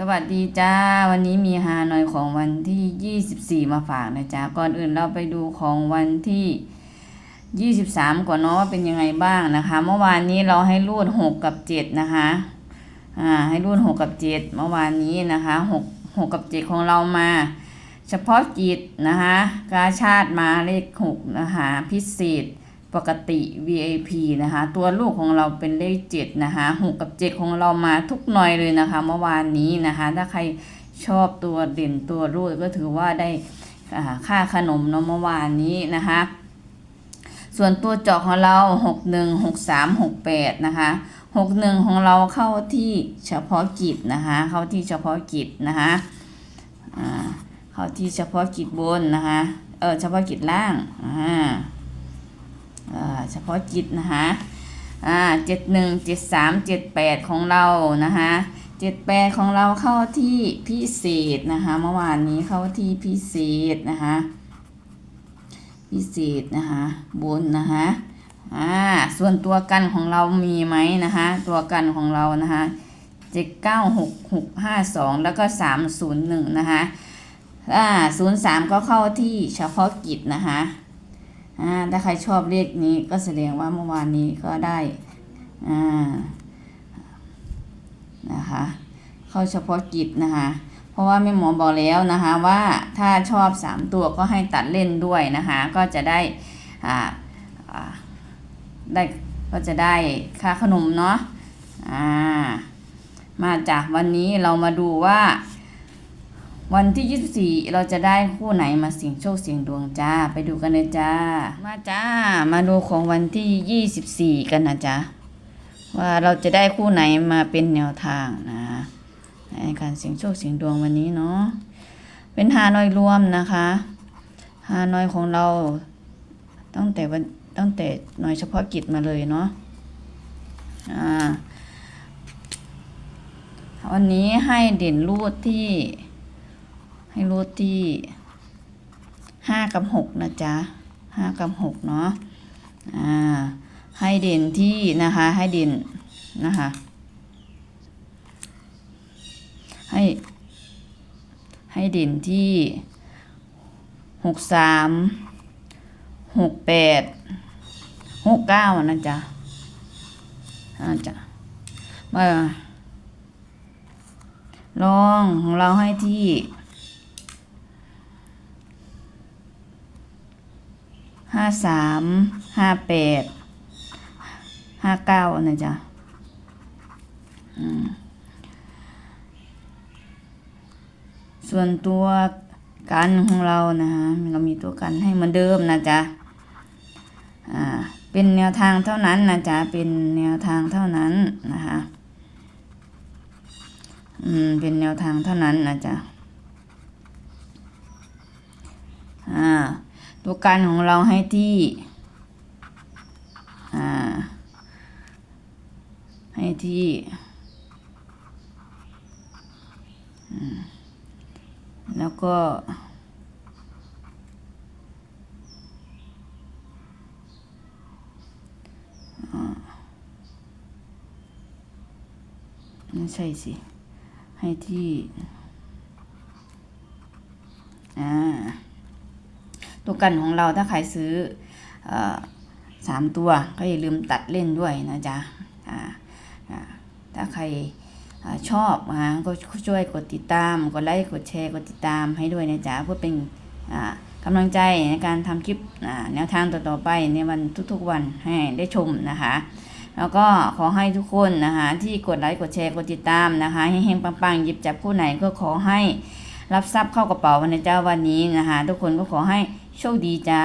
สวัสดีจ้า วันนี้มีฮาหน่อยของวันที่ 24 มาฝากนะจ๊ะ ก่อนอื่นเราไปดูของวันที่ 23 ก่อนเนาะว่าเป็นยังไงบ้างนะคะ เมื่อวานนี้เราให้รูด 6 กับ 7 นะคะ อ่า ให้รูด 6 กับ 7 เมื่อวานนี้นะคะ 6 6 กับ 7 ของเรามา เฉพาะกิจนะคะ กาชาติมาเลข 6 นะคะ พิเศษ ปกติ VIP นะคะ ตัวลูกของเราเป็นเลข7นะคะ6กับ 7 ของเรามาทุกหน่อยเลยนะคะ เมื่อวานนี้นะคะ ถ้าใครชอบตัวเด่นตัวรูดก็ถือว่าได้ค่าขนมเนาะเมื่อวานนี้นะคะ ส่วนตัวเจาะของเรา 6 1 6 3 6 8 นะคะ 6 1 ของเราเข้าที่เฉพาะกิจนะคะ เข้าที่เฉพาะกิจนะคะเข้าที่เฉพาะกิจบนนะคะ เออเฉพาะกิจล่างอ่า เฉพาะจิตนะคะเจ็ดหนึ่งเจ็ดสามเจ็ดแปดของเรานะคะเจ็ดแปดของเราเข้าที่พิเศษนะคะเมื่อวานนี้เข้าที่พิเศษนะคะพิเศษนะคะบนนะคะอ่าส่วนตัวกันของเรามีไหมนะคะตัวกันของเรานะคะเจ็ดเก้าหกหกห้าสองแล้วก็สามศูนย์หนึ่งนะคะอ่าศูนย์สามก็เข้าที่เฉพาะกิจนะคะ อ่าถ้าใครชอบเลขนี้ก็แสดงว่าเมื่อวานนี้ก็ได้อ่านะคะเข้าเฉพาะกิจนะคะเพราะว่าแม่หมอบอกแล้วนะคะว่าถ้าชอบสามตัวก็ให้ตัดเล่นด้วยนะคะก็จะได้อ่าได้ก็จะได้ค่าขนมเนาะอ่ามาจากวันนี้เรามาดูว่า วันที่ 24 เราจะได้คู่ไหนมาเสี่ยงโชคเสี่ยงดวงจ้า ไปดูกันเลยจ้า มาจ้า มาดูของวันที่ 24 กันนะจ๊ะ ว่าเราจะได้คู่ไหนมาเป็นแนวทางนะในการเสี่ยงโชคเสี่ยงดวงวันนี้เนาะ เป็นฮานอยรวมนะคะฮานอยของเราตั้งแต่วันตั้งแต่หน่วยเฉพาะกิจมาเลยเนาะ อ่า วันนี้ให้เด่นรูดที่ ให้รูดที่ห้ากับหกนะจ๊ะห้ากับหกเนาะอ่าให้เด่นที่นะคะให้เด่นนะคะให้ให้เด่นที่หกสามหกแปดหกเก้านะจ๊ะอ่าจ๊ะมาลองของเราให้ที่ ห้าสามห้าแปดห้าเก้านะจ๊ะส่วนตัวกันของเรานะฮะเรามีตัวกันให้เหมือนเดิมนะจ๊ะอ่าเป็นแนวทางเท่านั้นนะจ๊ะเป็นแนวทางเท่านั้นนะคะอืมเป็นแนวทางเท่านั้นนะจ๊ะอ่า ตัวการของเราให้ที่ให้ที่แล้วก็ ไม่ใช่สิ ให้ที่ อ่า ตัวกันของเราถ้าใครซื้ออสามตัวก็อย่าลืมตัดเล่นด้วยนะจ๊ะถ้าใครอชอบนะก็ช่วยกดติดตาม กดไลค์ กดแชร์ กดติดตามให้ด้วยนะจ๊ะเพื่อเป็นกำลังใจในการทำคลิปแนวทางต่อๆไปในวันทุกๆวันให้ได้ชมนะคะ แล้วก็ขอให้ทุกคนนะคะที่กดไลค์กดแชร์กดติดตามนะคะให้เฮงปังๆหยิบจับคู่ไหนก็ขอให้รับทรัพย์เข้ากระเป๋าวันในเจ้าวันนี้นะคะ ทุกคนก็ขอให้ โชคดีจ้า